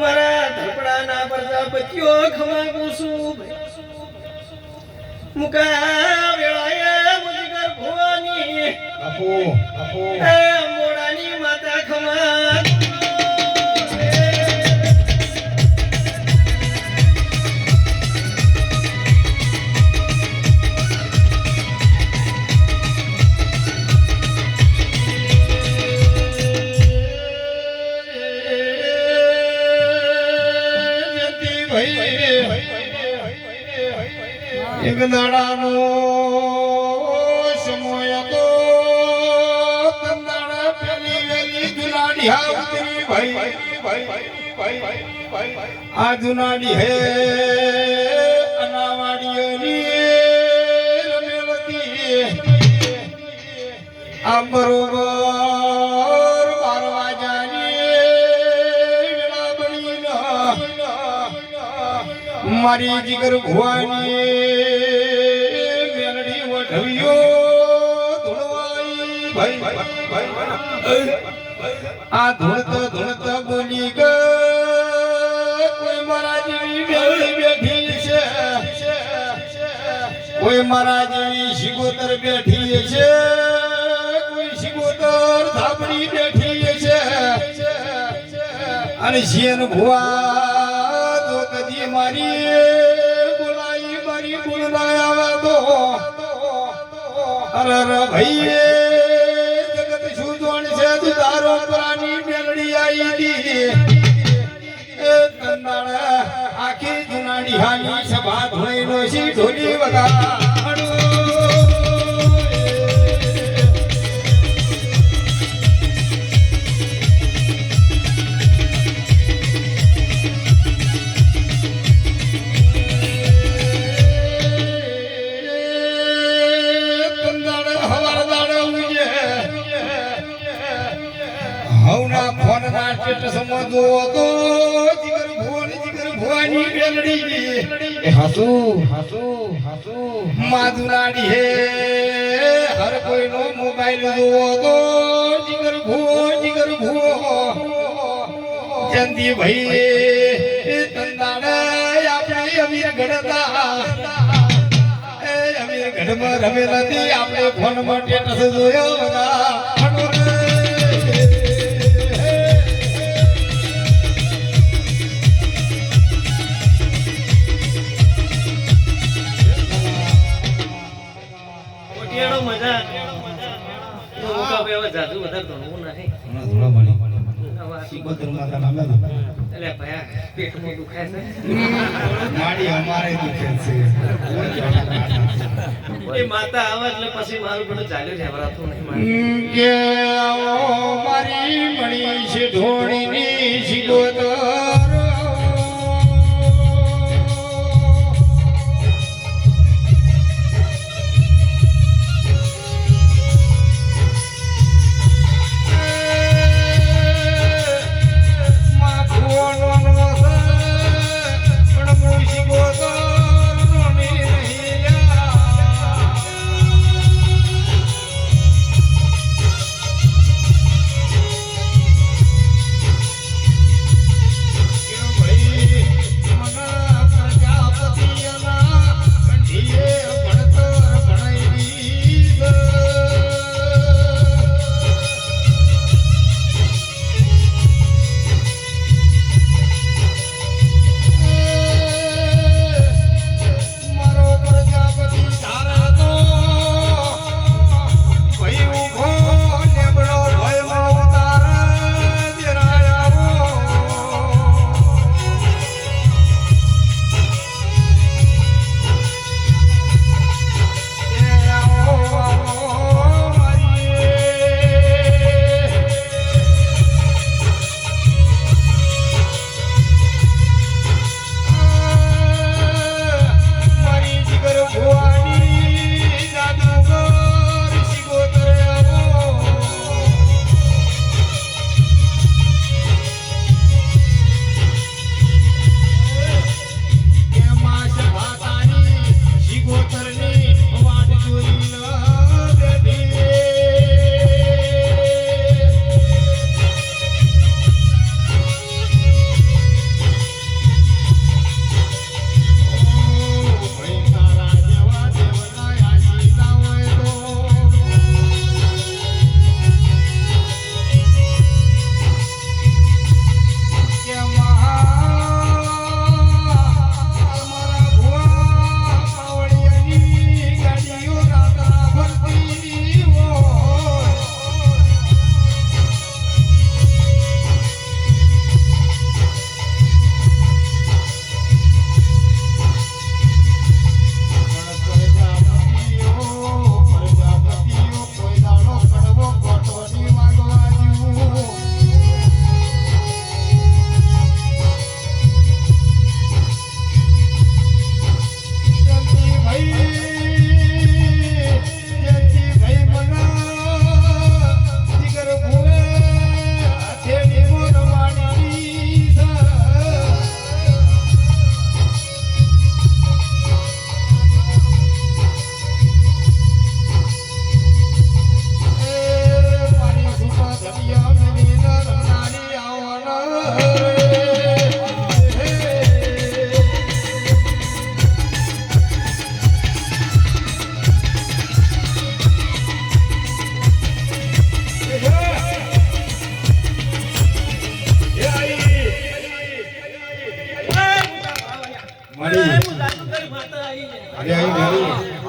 મારા ધપડાના પ્રજાપતિઓ ખમાગું છું મુકા વેળાએ મુજગર ભવાની. આપો આપો. મોડાની માતા ખમા. આ જુનાડી હે અનાવાડીઓની રમેલતી. આ બરોબર બાર બની મારી જીગર ભુવાની આ ધૂળત ધૂળત બોલી કોઈ મારા જેવી બેઠી બેઠી છે. કોઈ મારા જેવી શિગોતર બેઠી છે. કોઈ શિગોતર ધાબડી બેઠી છે. અને શિયન ભુવા તો કદી મારી અરે ભઈએ. ભાઈ જગત શું જોણ છે તારો પ્રાણી મેલડી આઈ દી એ તંદાણા આખી જુનાડી હાલી સભા ધોઈનો સી ઢોલી વગાડો હવના ફોનના સ્ટેટસમાં જોવો તો જીગર ભુવાની જીગર ભુવાની બેલડી એ હસુ હસુ હસુ. માધુનાડી હે, હર કોઈનો મોબાઈલ જોવો તો જીગર ભુવો જીગર ભુવો જંતી ભાઈ તંદાડ આપણે અમીર ગણતા એ અમીર ગઢમાં રમેલા હતી, આપણે ફોનમાં સ્ટેટસ જોયો બધા જાજુ વધારે ગણવું નહીં. હમણાં થોડા મળી. સિકોતર માતા નામે એટલે ભયા પેટમાં દુખાય છે. માડી અમારે દુખે છે. એ માતા આવે એટલે પછી મારું બધું ચાલ્યું રહેવરાતું નહીં કે આવો મારી મણી છે ધોણીની સિકોતર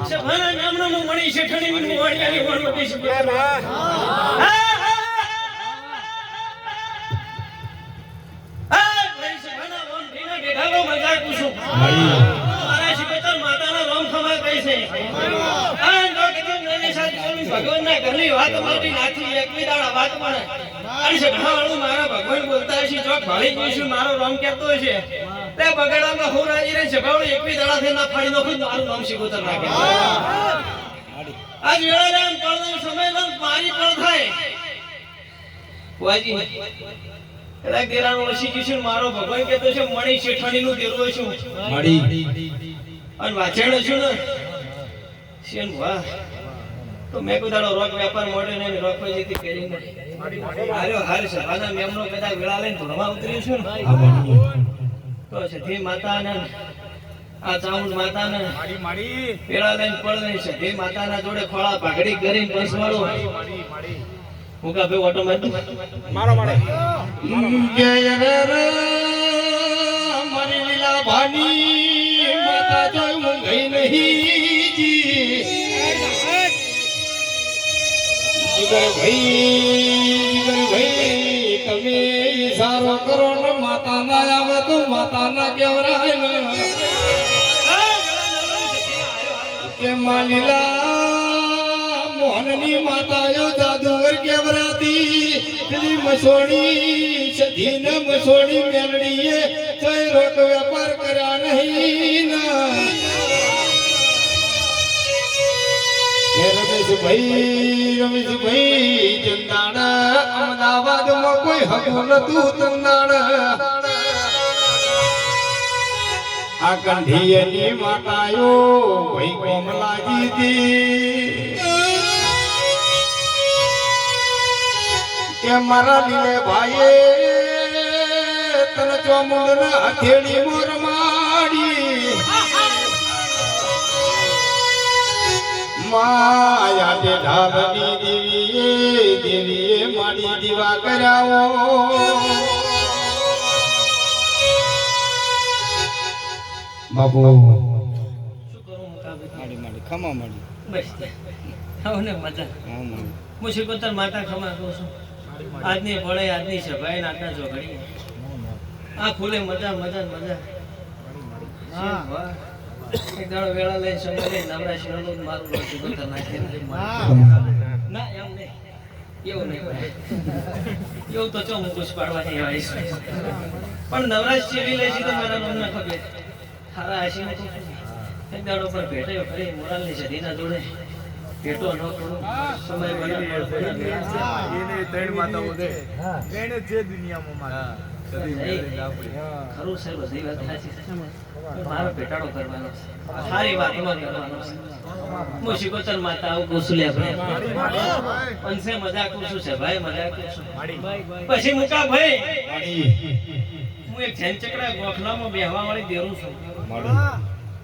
સભાના નામનો હું મણી શેઠાણીની હું વાણિયાની વણવટી છું. હા, હા, ભગવાનના ઘરની વાત મોટી નાથી એકવી દાડા વાત મળે. અને સભાવાળું મારા ભગવાન બોલતા હશે, ચોક ભાળી જોઈશું, મારો રોમ કહેતો હશે. તે બગાડામાં હું રાજી રહીને સભાવાળું એકવી દાડાથી ના ફાડી નાખું, મારું નામ શિકોતર રાખે. આજ વેળારામ પડનો સમય લઉં, મારી પણ થાય. ફુવાજી, કદાચ દેરાનું વસી ગયું છે ને મારો ભગવાન કહેતો છે મણી શેઠાણીનું દેરું છું મળી અને વાંચેલો છું ને શેન વાહ તો મેં કોઈ દાડો રોક વેપાર મોડે ને રોક પૈસેથી પહેરીને હાર્યો હાર સભાના મેમનો કદાચ વેળા લઈને ધોળમાં ઉતર્યું છું ને. તો સધી માતાને આ ચામુંડ માતાને વેળા લઈને પડ નહીં સધી માતાના જોડે ખોળા પાઘડી કરીને હું કા ભાઈ રે મારી લીલા ભાની માતા જોઈ હું ગઈ નહીં જી. જીગર ભાઈ જીગર ભાઈ તમે ઈશારો કરો ને માતા ના આવે તો માતા ના કેવરાય ને કે માલીલા મોહનની માતાયો જાદુગર કેવરાતી પેલી મસોણી સધીને મસોણી મેલડીએ કઈ રોક વેપાર કર્યા નહીં ના? રમેશભાઈ રમેશભાઈ ચંદાણ અમદાવાદમાં કોઈ હકું નતું ચંદાણ. આ કંઠીયની માતાયો ભાઈ કોમલાજી દી કે મારા લીલે ભાઈએ તને ચોમુંડ ના હથેળી મોર માડી માયા તે ઢાલની દેવીએ દેવીએ માડી દીવા કર્યાઓ બાપુ. ખમા મળી બસ મજા. હા હું શિકોતર માતા ખમા કહું છું. આજની પડે આજની સભાઈ નાખના ચોઘડી આ ખુલે મજા મજા મજા. હા. વાહ. એક દાડો વેળા લઈને સમય લઈને નવરા શિરોનું મારું નામ શિકોતર નાખી ના એમ નહીં. એવું નહીં એવું તો ચો મુકુશ પાડવાની આવીશ પણ નવરાશ ચીવી લે છે તો મારા મનમાં ખબર. હારા હસી નથી એક દાડો પર ભેટે ફરી મોરાલની સદીના જોડે ભેટો ન કરો સમય મને મળે એને ત્રણ માતાઓ છે. દુનિયામાં માતા. ખરું છે બધી વાત સાચી છે. મારો ભેટાડો કરવાનો છે. સારી વાતમાં કરવાનો છે. હું શિકોતર માતા આવું પૂછું લે આપણે પંસે મજાક પૂછું છે ભાઈ પૂછું. પછી મુકા ભાઈ? હું એક જૈન ચકડા ગોખલામાં બેહવા વાળી દેરું છું.